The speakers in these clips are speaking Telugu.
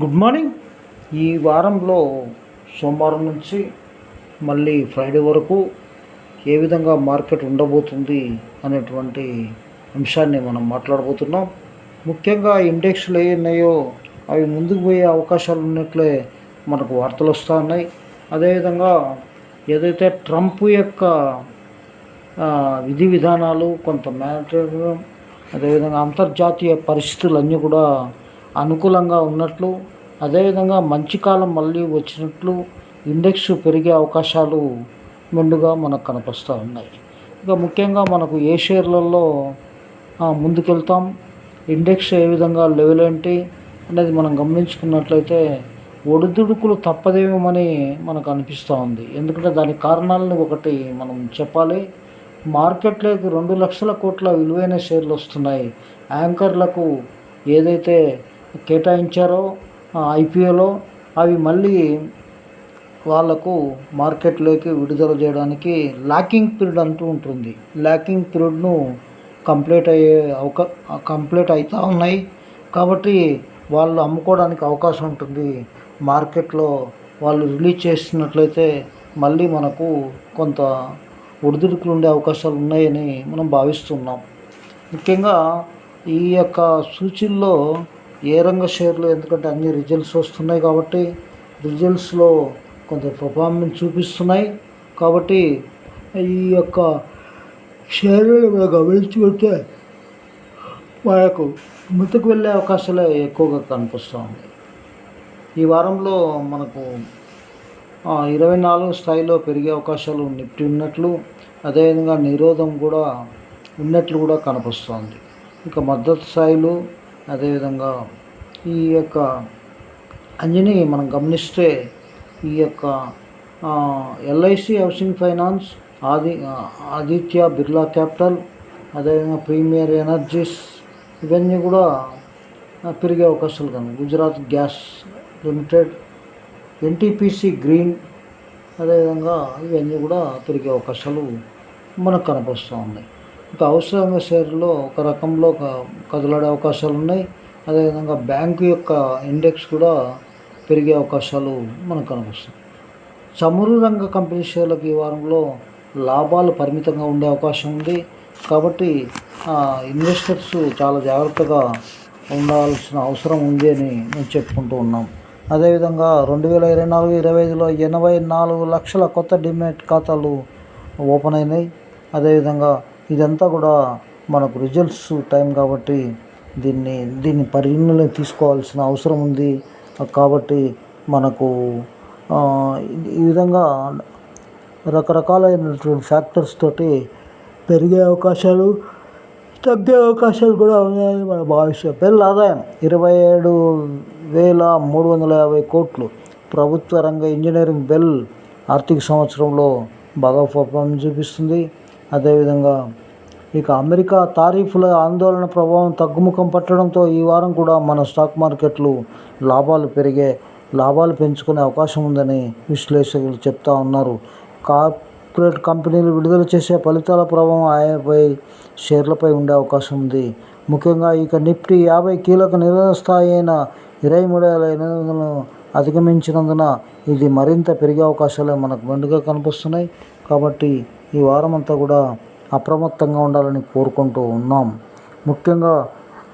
Good morning. ఈ వారంలో సోమవారం నుంచి మళ్ళీ ఫ్రైడే వరకు ఏ విధంగా మార్కెట్ ఉండబోతుంది అనేటువంటి అంశాన్ని మనం మాట్లాడబోతున్నాం. ముఖ్యంగా ఇండెక్స్లు ఏ ఉన్నాయో అవి ముందుకు పోయే అవకాశాలు ఉన్నట్లే మనకు వార్తలు వస్తూ ఉన్నాయి. అదేవిధంగా ఏదైతే ట్రంప్ యొక్క విధి విధానాలు కొంత మేనేజ్ అదేవిధంగా అంతర్జాతీయ పరిస్థితులు అన్నీ కూడా అనుకూలంగా ఉన్నట్లు అదేవిధంగా మంచి కాలం మళ్ళీ వచ్చినట్లు ఇండెక్స్ పెరిగే అవకాశాలు మెండుగా మనకు కనిపిస్తూ ఉన్నాయి. ఇక ముఖ్యంగా మనకు ఏ షేర్లలో ముందుకెళ్తాం ఇండెక్స్ ఏ విధంగా లెవెల్ ఏంటి అనేది మనం గమనించుకున్నట్లయితే ఒడిదుడుకులు తప్పదేమని మనకు అనిపిస్తూ ఉంది. ఎందుకంటే దాని కారణాలను ఒకటి మనం చెప్పాలి. మార్కెట్లోకి రెండు లక్షల కోట్ల విలువైన షేర్లు వస్తున్నాయి. యాంకర్లకు ఏదైతే కేటాయించారో ఐపీఓలో అవి మళ్ళీ వాళ్ళకు మార్కెట్లోకి విడుదల చేయడానికి లాకింగ్ పీరియడ్ అంటూ ఉంటుంది. లాకింగ్ పీరియడ్ను కంప్లీట్ అయ్యే అవకా కంప్లీట్ అవుతూ ఉన్నాయి. కాబట్టి వాళ్ళు అమ్ముకోవడానికి అవకాశం ఉంటుంది. మార్కెట్లో వాళ్ళు రిలీజ్ చేసినట్లయితే మళ్ళీ మనకు కొంత ఒడిదుడుకులు ఉండే అవకాశాలు ఉన్నాయని మనం భావిస్తున్నాం. ముఖ్యంగా ఈ యొక్క సూచీల్లో ఏ రంగ షేర్లు? ఎందుకంటే అన్ని రిజల్ట్స్ వస్తున్నాయి కాబట్టి రిజల్ట్స్లో కొంత పర్ఫార్మెన్స్ చూపిస్తున్నాయి. కాబట్టి ఈ యొక్క షేర్లను మనం గమనించుకుంటే మనకు ముందుకు వెళ్ళే అవకాశాలే ఎక్కువగా కనిపిస్తుంది ఈ వారంలో మనకు ఇరవై నాలుగు స్థాయిలో పెరిగే అవకాశాలు నిప్టి ఉన్నట్లు అదేవిధంగా నిరోధం కూడా ఉన్నట్లు కూడా కనిపిస్తోంది ఇక మద్దతు స్థాయిలు అదేవిధంగా ఈ యొక్క అంజని మనం గమనిస్తే ఈ యొక్క ఎల్ఐసి హౌసింగ్ ఫైనాన్స్ ఆది ఆదిత్య బిర్లా క్యాపిటల్ అదేవిధంగా ప్రీమియర్ ఎనర్జీస్ ఇవన్నీ కూడా పెరిగే అవకాశాలు కానీ Gujarat gas limited NTPC green అదేవిధంగా ఇవన్నీ కూడా పెరిగే అవకాశాలు మనకు కనిపిస్తూ ఉన్నాయి. ఇక అవసరంగా షేర్లో ఒక రకంలో ఒక కదలాడే అవకాశాలు ఉన్నాయి. అదేవిధంగా బ్యాంకు యొక్క ఇండెక్స్ కూడా పెరిగే అవకాశాలు మనకు కనిపిస్తాయి చమురు రంగ కంపెనీ షేర్లకు ఈ వారంలో లాభాలు పరిమితంగా ఉండే అవకాశం ఉంది. కాబట్టి ఇన్వెస్టర్స్ చాలా జాగ్రత్తగా ఉండాల్సిన అవసరం ఉంది అని మేము చెప్పుకుంటూ ఉన్నాం. అదేవిధంగా రెండు వేల ఇరవై నాలుగు ఇరవై ఐదులో ఎనభై నాలుగు లక్షల కొత్త డిమెట్ ఖాతాలు ఓపెన్ అయినాయి. అదేవిధంగా ఇదంతా కూడా మనకు రిజల్ట్స్ టైం కాబట్టి దీన్ని దీన్ని పరిగణలో తీసుకోవాల్సిన అవసరం ఉంది. కాబట్టి మనకు ఈ విధంగా రకరకాలైనటువంటి ఫ్యాక్టర్స్ తోటి పెరిగే అవకాశాలు తగ్గే అవకాశాలు కూడా ఉన్నాయని మనం భావిస్తాం పిల్లల ఆదాయం ఇరవై ఏడు వేల మూడు వందల యాభై కోట్లు. ప్రభుత్వ రంగ ఇంజనీరింగ్ బెల్ ఆర్థిక సంవత్సరంలో బాగా పర్ఫార్మెన్స్ చూపిస్తుంది. అదేవిధంగా ఇక అమెరికా తారీఫుల ఆందోళన ప్రభావం తగ్గుముఖం పట్టడంతో ఈ వారం కూడా మన స్టాక్ మార్కెట్లు లాభాలు పెరిగే లాభాలు పెంచుకునే అవకాశం ఉందని విశ్లేషకులు చెప్తా ఉన్నారు. కార్పొరేట్ కంపెనీలు విడుదల చేసే ఫలితాల ప్రభావం ఆయాపై షేర్లపై ఉండే అవకాశం ఉంది. ముఖ్యంగా ఇక నిఫ్టీ యాభై కీలక నిరోధ స్థాయి అయిన ఇరవై మూడు వేల ఎనిమిది వందల అధిగమించినందున ఇది మరింత పెరిగే అవకాశాలు మనకు మెండుగా కనిపిస్తున్నాయి. కాబట్టి ఈ వారం అంతా కూడా అప్రమత్తంగా ఉండాలని కోరుకుంటూ ఉన్నాం. ముఖ్యంగా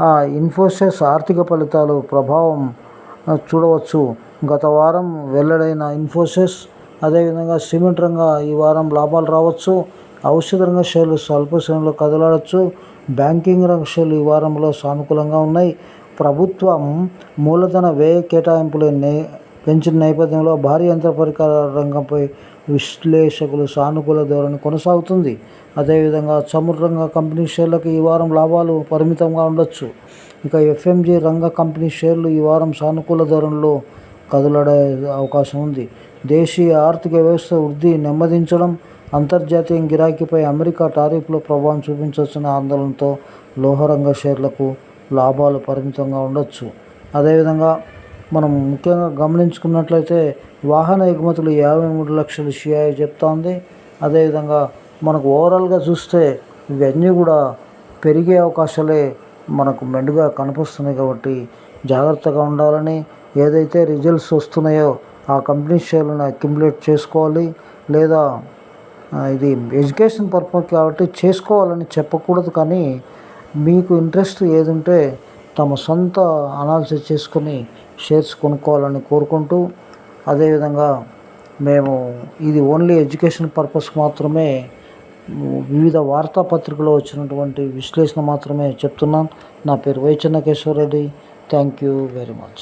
ఆ ఇన్ఫోసిస్ ఆర్థిక ఫలితాలు ప్రభావం చూడవచ్చు. గత వారం వెల్లడైన ఇన్ఫోసిస్ అదేవిధంగా సిమెంట్ రంగ ఈ వారం లాభాలు రావచ్చు. ఔషధ రంగ షేర్లు స్వల్ప శ్రేణిలో కదలాడచ్చు. బ్యాంకింగ్ రంగ షేర్లు ఈ వారంలో సానుకూలంగా ఉన్నాయి. ప్రభుత్వం మూలధన వ్యయ కేటాయింపులు నే పెంచిన నేపథ్యంలో భారీ యంత్ర పరికరాల రంగంపై విశ్లేషకులు సానుకూల ధోరణి కొనసాగుతుంది. అదేవిధంగా చమురు రంగ కంపెనీ షేర్లకు ఈ వారం లాభాలు పరిమితంగా ఉండొచ్చు. ఇక ఎఫ్ఎంజి రంగ కంపెనీ షేర్లు ఈ వారం సానుకూల ధోరణిలో కదలడే అవకాశం ఉంది. దేశీయ ఆర్థిక వ్యవస్థ వృద్ధి నెమ్మదించడం అంతర్జాతీయ గిరాకీపై అమెరికా టారిఫ్లో ప్రభావం చూపించవచ్చిన ఆందోళనతో లోహరంగ షేర్లకు లాభాలు పరిమితంగా ఉండొచ్చు. అదేవిధంగా మనం ముఖ్యంగా గమనించుకున్నట్లయితే వాహన ఎగుమతులు యాభై మూడు లక్షలు షియా చెప్తోంది. అదేవిధంగా మనకు ఓవరాల్గా చూస్తే ఇవన్నీ కూడా పెరిగే అవకాశాలే మనకు మెండుగా కనిపిస్తున్నాయి కాబట్టి జాగ్రత్తగా ఉండాలని ఏదైతే రిజల్ట్స్ వస్తున్నాయో ఆ కంపెనీ షేర్లను అక్యుములేట్ చేసుకోవాలి. లేదా ఇది ఎడ్యుకేషన్ పర్పస్ కాబట్టి చేసుకోవాలని చెప్పకూడదు కానీ మీకు ఇంట్రెస్ట్ ఏది ఉంటే తమ సొంత అనాలిసిస్ చేసుకొని షేర్స్ కొనుక్కోవాలని కోరుకుంటూ అదేవిధంగా మేము ఇది ఓన్లీ ఎడ్యుకేషన్ పర్పస్ మాత్రమే వివిధ వార్తాపత్రికలో వచ్చినటువంటి విశ్లేషణ మాత్రమే చెప్తున్నాను నా పేరు Y Chennakeshwara Reddy thank you very much